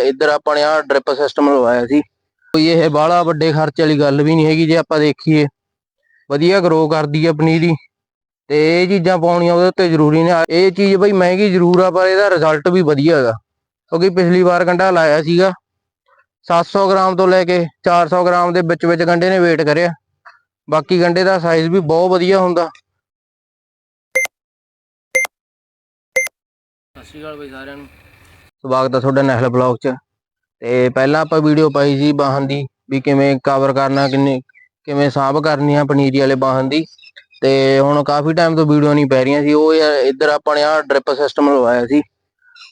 ਇੱਧਰ ਆਪਾਂ ਨੇ ਆ ਡ੍ਰਿਪ ਸਿਸਟਮ ਲਵਾਇਆ ਸੀ। ਕੋਈ ਇਹ ਬਾਹਲਾ ਵੱਡੇ ਖਰਚੇ ਵਾਲੀ ਗੱਲ ਵੀ ਨਹੀਂ ਹੈਗੀ ਜੇ ਆਪਾਂ ਦੇਖੀਏ। ਵਧੀਆ ਗਰੋ ਕਰਦੀ ਆ ਪਨੀਰੀ ਤੇ ਇਹ ਚੀਜ਼ਾਂ ਪਾਉਣੀਆਂ ਉਹਦੇ ਉੱਤੇ ਜ਼ਰੂਰੀ ਨੇ। ਇਹ ਚੀਜ਼ ਬਈ ਮਹਿੰਗੀ ਜ਼ਰੂਰ ਆ, ਪਰ ਇਹਦਾ ਰਿਜ਼ਲਟ ਵੀ ਵਧੀਆ ਹੈਗਾ। ਕਿਉਂਕਿ ਪਿਛਲੀ ਵਾਰ ਗੰਡਾ ਲਾਇਆ ਸੀਗਾ। 700 ਗ੍ਰਾਮ ਤੋਂ ਲੈ ਕੇ 400 ਗ੍ਰਾਮ ਦੇ ਵਿੱਚ ਵਿੱਚ ਗੰਡੇ ਨੇ ਵੇਟ ਕਰਿਆ। ਬਾਕੀ ਗੰਡੇ ਦਾ ਸਾਈਜ਼ ਵੀ ਬਹੁਤ ਵਧੀਆ ਹੁੰਦਾ। ਸਤਿ ਸ਼੍ਰੀ ਅਕਾਲ ਬਈ ਸਾਰਿਆਂ ਨੂੰ। ਸਵਾਗਤ ਹੈ ਤੁਹਾਡਾ ਨਹਿਲ ਬਲੌਗ 'ਚ। ਤੇ ਪਹਿਲਾਂ ਆਪਾਂ ਵੀਡੀਓ ਪਾਈ ਸੀ ਬਾਹਨ ਦੀ ਵੀ ਕਿਵੇਂ ਕਵਰ ਕਰਨਾ, ਕਿੰਨੇ, ਕਿਵੇਂ ਸਾਂਭ ਕਰਨੀ ਆ ਪਨੀਰੀ ਵਾਲੇ ਬਾਹਨ ਦੀ। ਤੇ ਹੁਣ ਕਾਫੀ ਟਾਈਮ ਤੋਂ ਵੀਡੀਓ ਨਹੀਂ ਪੈ ਰਹੀਆਂ ਸੀ, ਉਹ ਇੱਧਰ ਆਪਾਂ ਨੇ ਆ ਡ੍ਰਿਪ ਸਿਸਟਮ ਲਵਾਇਆ ਸੀ।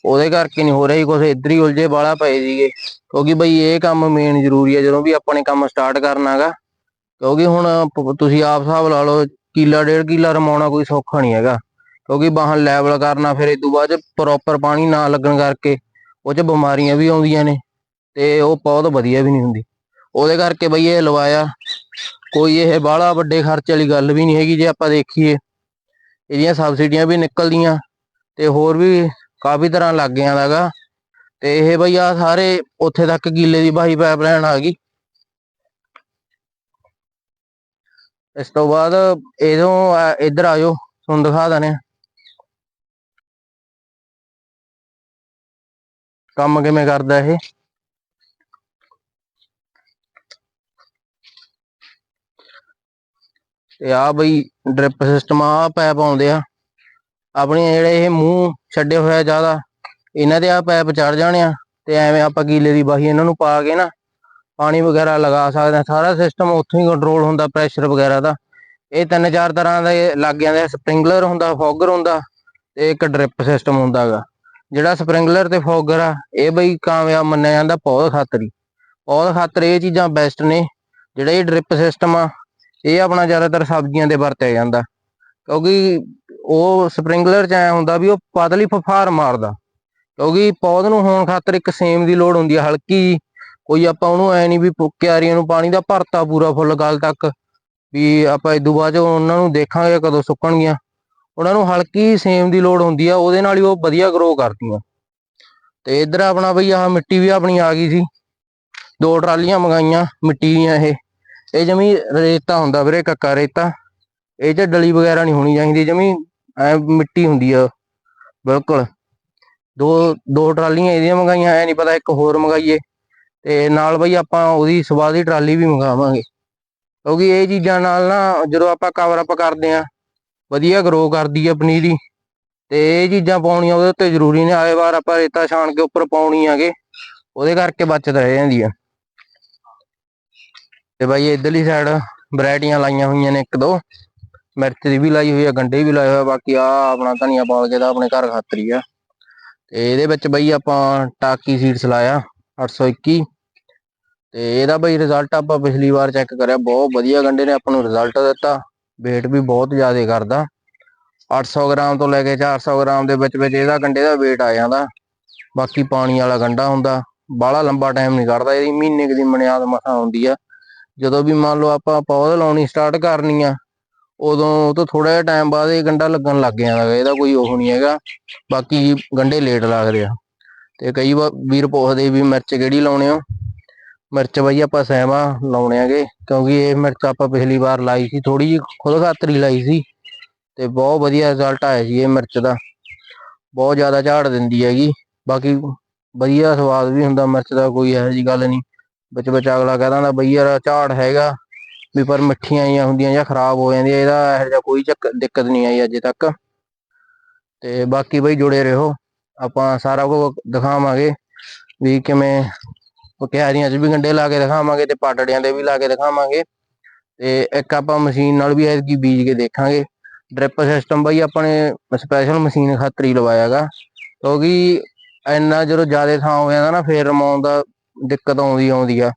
ਉਹਦੇ ਕਰਕੇ ਨਹੀਂ ਹੋ ਰਿਹਾ ਸੀ ਕੁਝ ਇੱਧਰ ਹੀ ਉਲਝੇ ਵਾਲਾ ਪਏ ਸੀਗੇ। ਕਿਉਂਕਿ ਬਈ ਇਹ ਕੰਮ ਮੇਨ ਜ਼ਰੂਰੀ ਹੈ ਜਦੋਂ ਵੀ ਆਪਣੇ ਕੰਮ ਸਟਾਰਟ ਕਰਨਾਗਾ ਕਿਉਂਕਿ ਹੁਣ ਤੁਸੀਂ ਆਪ ਹਿਸਾਬ ਲਾ ਲਓ, ਕਿੱਲਾ, ਡੇਢ ਕਿੱਲਾ ਰਮਾਉਣਾ ਕੋਈ ਸੌਖਾ ਨਹੀਂ ਹੈਗਾ। ਕਿਉਂਕਿ ਬਾਹਨ ਲੈਵਲ ਕਰਨਾ ਫਿਰ ਇਦੋਂ ਬਾਅਦ ਪ੍ਰੋਪਰ ਪਾਣੀ ਨਾ ਲੱਗਣ ਕਰਕੇ ਉਹ 'ਚ ਬਿਮਾਰੀਆਂ ਵੀ ਆਉਂਦੀਆਂ ਨੇ ਤੇ ਉਹ ਬਹੁਤ ਵਧੀਆ ਵੀ ਨਹੀਂ ਹੁੰਦੀ। ਉਹਦੇ ਕਰਕੇ ਬਈ ਇਹ ਲਵਾਇਆ। ਕੋਈ ਇਹ ਬਾਹਲਾ ਵੱਡੇ ਖਰਚੇ ਵਾਲੀ ਗੱਲ ਵੀ ਨਹੀਂ ਹੈਗੀ ਜੇ ਆਪਾਂ ਦੇਖੀਏ। ਇਹਦੀਆਂ ਸਬਸਿਡੀਆਂ ਵੀ ਨਿਕਲਦੀਆਂ ਤੇ ਹੋਰ ਵੀ ਕਾਫੀ ਤਰ੍ਹਾਂ ਲੱਗ ਗਿਆ ਦਾਗਾ ਤੇ ਇਹ ਬਈ ਆ ਸਾਰੇ ਉੱਥੇ ਤੱਕ ਗੀਲੇ ਦੀ ਬਾਹੀ ਪਾਈਪਲਾਈਨ ਆ ਗਈ। ਇਸ ਤੋਂ ਬਾਅਦ ਇਦੋਂ ਆ- ਇੱਧਰ ਆਜੋ ਤੁਹਾਨੂੰ ਦਿਖਾ ਦਨੇ ਕੰਮ ਕਿਵੇਂ ਕਰਦਾ ਇਹ? ਤੇ ਆ ਬਈ ਡ੍ਰਿਪ ਸਿਸਟਮ ਆ ਪੈਪ ਆਉਂਦੇ ਆ। ਆਪਣੇ ਜਿਹੜੇ ਇਹ ਮੂੰਹ ਛੱਡੇ ਹੋਇਆ ਜ਼ਿਆਦਾ, ਇਹਨਾਂ ਦੇ ਆ ਪੈਪ ਚੜ ਜਾਣੇ ਆ। ਤੇ ਐਵੇਂ ਆਪਾਂ ਕੀਲੇ ਦੀ ਬਾਹੀ ਇਹਨਾਂ ਨੂੰ ਪਾ ਕੇ ਨਾ, ਪਾਣੀ ਵਗੈਰਾ ਲਗਾ ਸਕਦੇ ਆ। ਸਾਰਾ ਸਿਸਟਮ ਉੱਥੋਂ ਹੀ ਕੰਟਰੋਲ ਹੁੰਦਾ ਪ੍ਰੈਸ਼ਰ ਵਗੈਰਾ ਦਾ। ਇਹ ਤਿੰਨ ਚਾਰ ਤਰ੍ਹਾਂ ਦੇ ਲੱਗ ਜਾਂਦੇ ਸਪ੍ਰਿੰਕਲਰ ਹੁੰਦਾ ਫੌਗਰ ਹੁੰਦਾ ਤੇ ਇੱਕ ਡ੍ਰਿਪ ਸਿਸਟਮ ਹੁੰਦਾਗਾ। ਜਿਹੜਾ ਸਪ੍ਰਿੰਕਲਰ ਤੇ ਫੋਗਰ ਆ, ਇਹ ਬਈ ਕਾਮਯਾਬ ਮੰਨਿਆ ਜਾਂਦਾ ਪੌਦ ਖਾਤਰ ਪੌਦ ਖਾਤਰ ਇਹ ਚੀਜ਼ਾਂ ਬੈਸਟ ਨੇ, ਜਿਹੜਾ ਇਹ ਡ੍ਰਿਪ ਸਿਸਟਮ ਆ, ਇਹ ਆਪਣਾ ਜ਼ਿਆਦਾਤਰ ਸਬਜ਼ੀਆਂ ਦੇ ਵਰਤਿਆ ਜਾਂਦਾ। ਕਿਉਂਕਿ ਉਹ ਸਪ੍ਰਿੰਕਲਰ ਚ ਐ ਹੁੰਦਾ ਵੀ ਉਹ ਪਤਲੀ ਫਫਾਰ ਮਾਰਦਾ। ਕਿਉਂਕਿ ਪੌਦ ਨੂੰ ਹੋਣ ਖਾਤਰ ਇੱਕ ਸੇਮ ਦੀ ਲੋੜ ਹੁੰਦੀ ਆ, ਹਲਕੀ ਕੋਈ ਆਪਾਂ ਉਹਨੂੰ ਐ ਨਹੀਂ ਵੀ ਕਿਆਰੀਆਂ ਨੂੰ ਪਾਣੀ ਦਾ ਭਰਤਾ ਪੂਰਾ ਫੁੱਲ ਗਲ ਤੱਕ, ਵੀ ਆਪਾਂ ਇਦੋਂ ਬਾਅਦ 'ਚ ਉਹਨਾਂ ਨੂੰ ਦੇਖਾਂਗੇ ਕਦੋਂ ਸੁੱਕਣਗੀਆਂ। ਉਹਨਾਂ ਨੂੰ ਹਲਕੀ ਸੇਮ ਦੀ ਲੋੜ ਹੁੰਦੀ ਆ, ਉਹਦੇ ਨਾਲ ਹੀ ਉਹ ਵਧੀਆ ਗਰੋ ਕਰਦੀਆਂ। ਤੇ ਇੱਧਰ ਆਪਣਾ ਬਈ ਆਹ ਮਿੱਟੀ ਵੀ ਆਪਣੀ ਆ ਗਈ ਸੀ। ਦੋ ਟਰਾਲੀਆਂ ਮੰਗਾਈਆਂ ਮਿੱਟੀ ਦੀਆਂ ਇਹ। ਇਹ ਜਮੀ ਰੇਤਾ ਹੁੰਦਾ ਵੀਰੇ, ਕੱਕਾ ਰੇਤਾ। ਇਹ 'ਚ ਡਲੀ ਵਗੈਰਾ ਨਹੀਂ ਹੋਣੀ ਚਾਹੀਦੀ, ਜਮੀ ਐ ਮਿੱਟੀ ਹੁੰਦੀ ਆ। ਬਿਲਕੁਲ। ਦੋ ਦੋ ਟਰਾਲੀਆਂ ਇਹਦੀਆਂ ਮੰਗਾਈਆਂ, ਐ ਨਹੀਂ ਪਤਾ ਇੱਕ ਹੋਰ ਮੰਗਾਈਏ। ਤੇ ਨਾਲ ਬਈ ਆਪਾਂ ਉਹਦੀ ਸਵਾਦ ਦੀ ਟਰਾਲੀ ਵੀ ਮੰਗਾਵਾਂਗੇ। ਕਿਉਂਕਿ ਇਹ ਚੀਜ਼ਾਂ ਨਾਲ ਨਾ ਜਦੋਂ ਆਪਾਂ ਕਵਰ ਅਪ ਕਰਦੇ ਆ ਵਧੀਆ ਗਰੋ ਕਰਦੀ ਆ ਪਨੀਰੀ ਤੇ ਇਹ ਚੀਜ਼ਾਂ ਪਾਉਣੀਆਂ ਉਹਦੇ ਉੱਤੇ ਜ਼ਰੂਰੀ ਨੇ ਆਏ ਵਾਰ ਆਪਾਂ ਰੇਤਾ ਛਾਣ ਕੇ ਉੱਪਰ ਪਾਉਣੀ ਆਗੇ, ਉਹਦੇ ਕਰਕੇ ਬਚਤ ਰਹਿ ਜਾਂਦੀ ਆ। ਤੇ ਬਾਈ ਇਧਰਲੀ ਸਾਈਡ ਵੈਰਾਈਟੀਆਂ ਲਾਈਆਂ ਹੋਈਆਂ ਨੇ ਇੱਕ ਦੋ, ਮਿਰਚ ਦੀ ਵੀ ਲਾਈ ਹੋਈ ਆ, ਗੰਡੇ ਵੀ ਲਾਏ ਹੋਏ ਆ, ਬਾਕੀ ਆ ਆਪਣਾ ਧਨੀਆ ਪਾਲ ਕੇ ਦਾ ਆਪਣੇ ਘਰ ਖਾਤਰੀ ਆ। ਤੇ ਇਹਦੇ ਵਿੱਚ ਬਈ ਆਪਾਂ ਟਾਕੀ ਸੀਡਸ ਲਾਇਆ 821 ਤੇ ਇਹਦਾ ਬਈ ਰਿਜ਼ਲਟ ਆਪਾਂ ਪਿਛਲੀ ਵਾਰ ਚੈੱਕ ਕਰਿਆ, ਬਹੁਤ ਵਧੀਆ ਗੰਡੇ ਨੇ, ਆਪਾਂ ਨੂੰ ਰਿਜ਼ਲਟ ਦਿੱਤਾ। Weight ਵੀ ਬਹੁਤ ਜ਼ਿਆਦਾ ਕਰਦਾ। 800 ਗ੍ਰਾਮ ਤੋਂ ਲੈ ਕੇ 400 ਗ੍ਰਾਮ ਦੇ ਵਿੱਚ ਵਿੱਚ ਇਹਦਾ ਗੰਡੇ ਦਾ weight ਆ ਜਾਂਦਾ। ਬਾਕੀ ਪਾਣੀ ਵਾਲਾ ਗੰਡਾ ਹੁੰਦਾ। ਬਾਹਲਾ ਲੰਬਾ ਟਾਈਮ ਨਹੀਂ ਕੱਢਦਾ, ਇਹਦੀ ਮਹੀਨੇ ਦੀ ਮਨਿਆਦ ਮਸਾ ਹੁੰਦੀ ਆ। ਜਦੋਂ ਵੀ ਮੰਨ ਲਓ ਆਪਾਂ ਪੌਦ ਲਾਉਣੀ ਸਟਾਰਟ ਕਰਨੀ ਆ, ਉਦੋਂ ਉਹ ਤੋਂ ਥੋੜਾ ਜਿਹਾ ਟਾਈਮ ਬਾਅਦ ਇਹ ਗੰਡਾ ਲੱਗਣ ਲੱਗ ਜਾਂਦਾ ਇਹਦਾ ਕੋਈ ਉਹ ਨਹੀਂ ਹੈਗਾ। ਬਾਕੀ ਗੰਡੇ ਲੇਟ ਲੱਗਦੇ ਆ। ਤੇ ਕਈ ਵਾਰ ਵੀਰ ਪੁੱਛਦੇ ਵੀ ਮਿਰਚ ਕਿਹੜੀ ਲਾਉਣੇ ਹੋ ਮਿਰਚ ਬਈ ਆਪਾਂ ਸੈਵਾ ਲਾਉਣੇ ਆਗੇ ਕਿਉਂਕਿ ਇਹ ਮਿਰਚ ਆਪਾਂ ਪਿਛਲੀ ਵਾਰ ਲਾਈ ਸੀ ਥੋੜੀ ਜਿਹੀ ਖੁਦ ਖਾਤਰੀ ਲਾਈ ਸੀ ਤੇ ਬਹੁਤ ਵਧੀਆ ਰਿਜ਼ਲਟ ਆਇਆ ਸੀ ਇਹ ਮਿਰਚ ਦਾ। ਬਹੁਤ ਜ਼ਿਆਦਾ ਝਾੜ ਦਿੰਦੀ ਹੈਗੀ, ਬਾਕੀ ਵਧੀਆ ਸਵਾਦ ਵੀ ਹੁੰਦਾ ਮਿਰਚ ਦਾ, ਕੋਈ ਇਹੋ ਜੀ ਗੱਲ ਨਹੀਂ। ਵਿੱਚ ਵਿੱਚ ਅਗਲਾ ਕਹਿ ਦਿੰਦਾ ਬਈ ਯਾਰ ਝਾੜ ਹੈਗਾ ਵੀ ਪਰ ਮਿੱਠੀਆਂ ਆਈਆਂ ਹੁੰਦੀਆਂ ਜਾਂ ਖਰਾਬ ਹੋ ਜਾਂਦੀਆਂ, ਇਹਦਾ ਇਹੋ ਜਿਹਾ ਕੋਈ ਦਿੱਕਤ ਨਹੀਂ ਆਈ ਅਜੇ ਤੱਕ। ਤੇ ਬਾਕੀ ਬਈ ਜੁੜੇ ਰਹੋ, ਆਪਾਂ ਸਾਰਾ ਕੁਝ ਦਿਖਾਵਾਂਗੇ ਵੀ ਕਿਵੇਂ ਕਿਆਰੀਆਂ 'ਚ ਵੀ ਗੰਡੇ ਲਾ ਕੇ ਦਿਖਾਵਾਂਗੇ ਤੇ ਪਾਟੜਿਆਂ ਦੇ ਵੀ ਲਾ ਕੇ ਦਿਖਾਵਾਂਗੇ। ਤੇ ਇੱਕ ਆਪਾਂ ਮਸ਼ੀਨ ਨਾਲ ਵੀ ਐਤਕੀ ਬੀਜ ਕੇ ਦੇਖਾਂਗੇ। ਡ੍ਰਿਪ ਸਿਸਟਮ ਬਈ ਆਪਾਂ ਨੇ ਸਪੈਸ਼ਲ ਮਸ਼ੀਨ ਖਾਤਰ ਹੀ ਲਵਾਇਆਗਾ। ਕਿਉਂਕਿ ਇੰਨਾ ਜਦੋਂ ਜ਼ਿਆਦਾ ਥਾਂ ਹੋ ਜਾਂਦਾ ਨਾ, ਫੇਰ ਰਮਾਉਣ ਦਾ ਦਿੱਕਤ ਆਉਂਦੀ ਆਉਂਦੀ ਆ।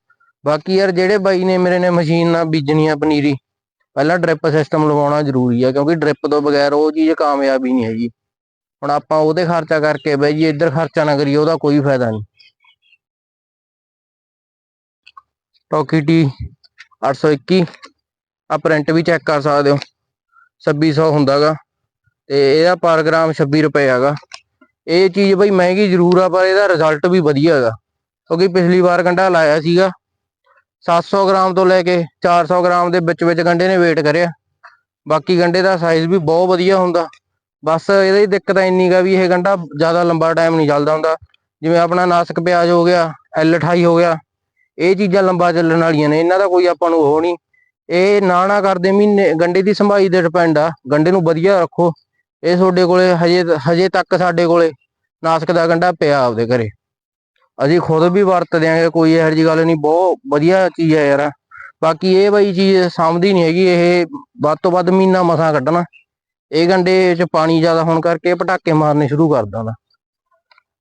ਬਾਕੀ ਯਾਰ ਜਿਹੜੇ ਬਾਈ ਨੇ ਮੇਰੇ ਨੇ ਮਸ਼ੀਨ ਨਾਲ ਬੀਜਣੀ ਆ ਪਨੀਰੀ, ਪਹਿਲਾਂ ਡ੍ਰਿਪ ਸਿਸਟਮ ਲਵਾਉਣਾ ਜ਼ਰੂਰੀ ਆ, ਕਿਉਂਕਿ ਡ੍ਰਿਪ ਤੋਂ ਬਗੈਰ ਉਹ ਚੀਜ਼ ਕਾਮਯਾਬ ਹੀ ਨਹੀਂ ਹੈਗੀ। ਹੁਣ ਆਪਾਂ ਉਹਦੇ ਖਰਚਾ ਕਰਕੇ ਬਈ ਜੀ ਇੱਧਰ ਖਰਚਾ ਨਾ ਕਰੀਏ, ਉਹਦਾ ਕੋਈ ਫਾਇਦਾ ਨਹੀਂ। ਟੋਕੀ ਟੀ 821 ਆ ਪ੍ਰਿੰਟ ਵੀ ਚੈੱਕ ਕਰ ਸਕਦੇ ਹੋ 2600 ਹੁੰਦਾਗਾ, ਤੇ ਇਹਦਾ ਪਰ ਗ੍ਰਾਮ 26 ਰੁਪਏ ਹੈਗਾ। ਇਹ ਚੀਜ਼ ਬਈ ਮਹਿੰਗੀ ਜ਼ਰੂਰ ਆ, ਪਰ ਇਹਦਾ ਰਿਜ਼ਲਟ ਵੀ ਵਧੀਆ ਹੈਗਾ। ਕਿਉਂਕਿ ਪਿਛਲੀ ਵਾਰ ਗੰਡਾ ਲਾਇਆ ਸੀਗਾ 700 ਗ੍ਰਾਮ ਤੋਂ ਲੈ ਕੇ 400 ਗ੍ਰਾਮ ਦੇ ਵਿੱਚ ਵਿੱਚ ਗੰਡੇ ਨੇ ਵੇਟ ਕਰਿਆ। ਬਾਕੀ ਗੰਡੇ ਦਾ ਸਾਈਜ਼ ਵੀ ਬਹੁਤ ਵਧੀਆ ਹੁੰਦਾ। ਬਸ ਇਹਦੀ ਦਿੱਕਤ ਇੰਨੀ ਗਾ ਵੀ ਇਹ ਗੰਡਾ ਜ਼ਿਆਦਾ ਲੰਬਾ ਟਾਈਮ ਨਹੀਂ ਚੱਲਦਾ ਹੁੰਦਾ। ਜਿਵੇਂ ਆਪਣਾ ਨਾਸਕ ਪਿਆਜ਼ ਹੋ ਗਿਆ L28 ਹੋ ਗਿਆ ਇਹ ਚੀਜ਼ਾਂ ਲੰਬਾ ਚੱਲਣ ਵਾਲੀਆਂ ਨੇ, ਇਹਨਾਂ ਦਾ ਕੋਈ ਆਪਾਂ ਨੂੰ ਉਹ ਨਹੀਂ। ਇਹ ਨਾ ਨਾ ਕਰਦੇ ਮਹੀਨੇ, ਗੰਡੇ ਦੀ ਸੰਭਾਈ ਤੇ ਡਿਪੈਂਡ ਆ। ਗੰਡੇ ਨੂੰ ਵਧੀਆ ਰੱਖੋ। ਇਹ ਤੁਹਾਡੇ ਕੋਲੇ ਹਜੇ ਹਜੇ ਤੱਕ ਸਾਡੇ ਕੋਲੇ ਨਾਸਕ ਦਾ ਗੰਡਾ ਪਿਆ ਆਪਦੇ ਘਰੇ। ਅਸੀਂ ਖੁਦ ਵੀ ਵਰਤਦੇ ਆਂਗੇ ਕੋਈ ਇਹੋ ਜਿਹੀ ਗੱਲ ਨਹੀਂ, ਬਹੁਤ ਵਧੀਆ ਚੀਜ਼ ਹੈ ਯਾਰ। ਬਾਕੀ ਇਹ ਬਈ ਚੀਜ਼ ਸਮਝਦੀ ਨਹੀਂ ਹੈਗੀ, ਇਹ ਵੱਧ ਤੋਂ ਵੱਧ ਮਹੀਨਾ ਮਸਾ ਕੱਢਣਾ। ਇਹ ਗੰਡੇ 'ਚ ਪਾਣੀ ਜ਼ਿਆਦਾ ਹੋਣ ਕਰਕੇ ਪਟਾਕੇ ਮਾਰਨੇ ਸ਼ੁਰੂ ਕਰ ਦਿੰਦਾ।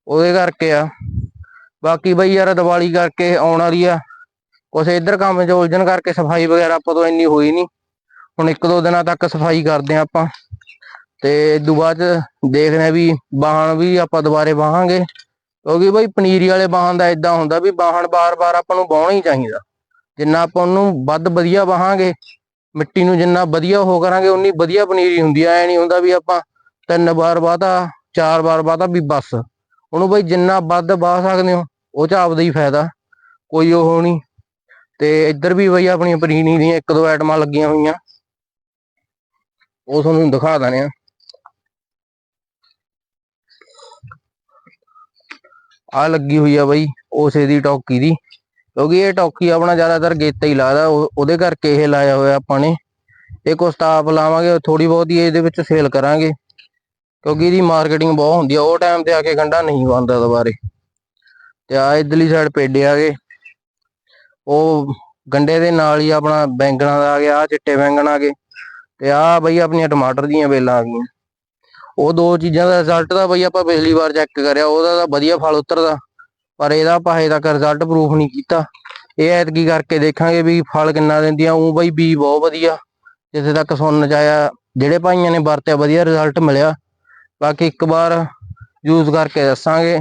ਉਹਦੇ ਕਰਕੇ ਆ। ਬਾਕੀ ਬਈ ਯਾਰ ਦੀਵਾਲੀ ਕਰਕੇ ਆਉਣ ਵਾਲੀ ਆ। ਕੁਛ ਇੱਧਰ ਕੰਮ 'ਚ ਉਲਝਣ ਕਰਕੇ ਸਫ਼ਾਈ ਵਗੈਰਾ ਆਪਾਂ ਤੋਂ ਇੰਨੀ ਹੋਈ ਨਹੀਂ ਹੁਣ ਇੱਕ ਦੋ ਦਿਨਾਂ ਤੱਕ ਸਫ਼ਾਈ ਕਰਦੇ ਆ ਆਪਾਂ। ਤੇ ਇਦੋਂ ਬਾਅਦ 'ਚ ਦੇਖਦੇ ਆ ਵੀ ਬਾਹਣ ਵੀ ਆਪਾਂ ਦੁਬਾਰੇ ਬਾਹਾਂਗੇ ਕਿਉਂਕਿ ਬਈ ਪਨੀਰੀ ਵਾਲੇ ਬਾਹਣ ਦਾ ਇਦਾਂ ਹੁੰਦਾ ਵੀ ਬਾਹਣ ਬਾਰ-ਬਾਰ ਆਪਾਂ ਨੂੰ ਬਾਹਣਾ ਹੀ ਚਾਹੀਦਾ। ਜਿੰਨਾ ਆਪਾਂ ਉਹਨੂੰ ਵੱਧ ਵਧੀਆ ਬਾਹਾਂਗੇ ਮਿੱਟੀ ਨੂੰ ਜਿੰਨਾ ਵਧੀਆ ਉਹ ਕਰਾਂਗੇ, ਉਨੀ ਵਧੀਆ ਪਨੀਰੀ ਹੁੰਦੀ ਐ ਨਹੀਂ ਹੁੰਦਾ ਵੀ ਆਪਾਂ ਤਿੰਨ ਵਾਰ ਵਾਹਤਾ, ਚਾਰ ਵਾਰ ਵਾਹਤਾ ਵੀ ਬਸ। ਉਹਨੂੰ ਬਈ ਜਿੰਨਾ ਵੱਧ ਬਾਹ ਸਕਦੇ ਹੋ ਉਹ ਚ ਆਪਦਾ ਹੀ ਫਾਇਦਾ, ਕੋਈ ਉਹ ਨਹੀਂ। ਤੇ ਇੱਧਰ ਵੀ ਬਈ ਆਪਣੀ ਪਨੀਰੀ ਦੀਆਂ ਇੱਕ ਦੋ ਆਈਟਮਾਂ ਲੱਗੀਆਂ ਹੋਈਆਂ। ਉਹ ਤੁਹਾਨੂੰ ਦਿਖਾ ਦਨੇ ਆ ਆ ਲੱਗੀ ਹੋਈ ਆ ਬਈ ਉਸੇ ਦੀ ਟੌਕੀ ਦੀ। ਕਿਉਂਕਿ ਇਹ ਟੌਕੀ ਆਪਣਾ ਜ਼ਿਆਦਾਤਰ ਗੇਤਾ ਹੀ ਲੱਗਦਾ ਉਹ- ਉਹਦੇ ਕਰਕੇ ਇਹ ਲਾਇਆ ਹੋਇਆ ਆਪਾਂ ਨੇ। ਇਹ ਕੋ ਸਟਾਫ ਲਾਵਾਂਗੇ ਥੋੜੀ ਬਹੁਤੀ ਇਹਦੇ ਵਿੱਚ ਸੇਲ ਕਰਾਂਗੇ। ਕਿਉਂਕਿ ਇਹਦੀ ਮਾਰਕੀਟਿੰਗ ਬਹੁਤ ਹੁੰਦੀ ਆ, ਉਹ ਟਾਈਮ ਤੇ ਆ ਕੇ ਗੰਡਾ ਨਹੀਂ ਬਣਦਾ ਦੁਬਾਰੇ। ਤੇ ਆ ਇਧਰਲੀ ਸਾਈਡ ਪੇਡੇ ਆ ਗਏ ਉਹ ਗੰਡੇ ਦੇ ਨਾਲ ਹੀ ਆਪਣਾ ਬੈਂਗਣਾ ਦਾ ਆ ਗਿਆ ਆ ਚਿੱਟੇ ਬੈਂਗਣ ਆ ਗਏ ਤੇ ਆ ਬਈ ਆਪਣੀਆਂ ਟਮਾਟਰ ਦੀਆਂ ਵੇਲਾਂ ਆ ਗਈਆਂ। ਉਹ ਦੋ ਚੀਜ਼ਾਂ ਦਾ ਰਿਜ਼ਲਟ ਤਾਂ ਬਈ ਆਪਾਂ ਪਿਛਲੀ ਵਾਰ ਚੈੱਕ ਕਰਿਆ, ਉਹਦਾ ਤਾਂ ਵਧੀਆ ਫਲ ਉਤਰਦਾ। ਪਰ ਇਹਦਾ ਆਪਾਂ ਹਜੇ ਤੱਕ ਰਿਜ਼ਲਟ ਪ੍ਰੂਫ ਨਹੀਂ ਕੀਤਾ। ਇਹ ਐਤਕੀ ਕਰਕੇ ਦੇਖਾਂਗੇ ਵੀ ਫਲ ਕਿੰਨਾ ਦਿੰਦੀਆਂ ਉਹ ਬਈ ਬੀ ਬਹੁਤ ਵਧੀਆ। ਜਿੱਥੇ ਤੱਕ ਸੁਣਨ ਚ ਆਇਆ, ਜਿਹੜੇ ਭਾਈਆਂ ਨੇ ਵਰਤਿਆ, ਵਧੀਆ ਰਿਜ਼ਲਟ ਮਿਲਿਆ। ਬਾਕੀ ਇੱਕ ਵਾਰ ਯੂਜ਼ ਕਰਕੇ ਦੱਸਾਂਗੇ।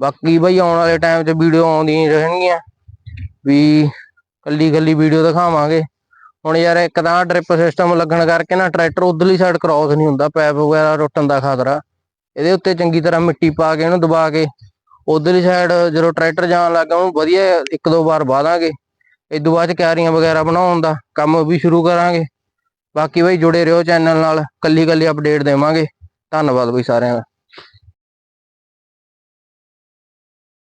ਬਾਕੀ ਬਈ ਆਉਣ ਵਾਲੇ ਟਾਈਮ 'ਚ ਵੀਡੀਓ ਆਉਂਦੀਆਂ ਰਹਿਣਗੀਆਂ। ਵੀ ਕੱਲੀ ਕੱਲੀ ਵੀਡੀਓ ਦਿਖਾਵਾਂਗੇ। ਹੁਣ ਯਾਰ ਇੱਕ ਤਾਂ ਡ੍ਰਿਪ ਸਿਸਟਮ ਲੱਗਣ ਕਰਕੇ ਨਾ ਟਰੈਕਟਰ ਉਧਰਲੀ ਸਾਈਡ ਕ੍ਰਾਸ ਨਹੀਂ ਹੁੰਦਾ ਪੈਪ ਵਗੈਰਾ ਰੁੱਟਣ ਦਾ ਖਤਰਾ। ਇਹਦੇ ਉੱਤੇ ਚੰਗੀ ਤਰ੍ਹਾਂ ਮਿੱਟੀ ਪਾ ਕੇ ਇਹਨੂੰ ਦਬਾ ਕੇ ਉਧਰਲੀ ਸਾਈਡ ਜਦੋਂ ਟਰੈਕਟਰ ਜਾਣ ਲੱਗਾ ਉਹਨੂੰ ਵਧੀਆ ਇੱਕ ਦੋ ਵਾਰ ਵਾਦਾਂਗੇ ਤੋਂ ਬਾਅਦ ਚ ਕਿਆਰੀਆਂ ਵਗੈਰਾ ਬਣਾਉਣ ਦਾ ਕੰਮ ਵੀ ਸ਼ੁਰੂ ਕਰਾਂਗੇ। ਬਾਕੀ ਬਈ ਜੁੜੇ ਰਹੋ ਚੈਨਲ ਨਾਲ, ਕੱਲੀ ਕੱਲੀ ਅਪਡੇਟ ਦੇਵਾਂਗੇ। ਧੰਨਵਾਦ ਬਈ ਸਾਰਿਆਂ ਦਾ।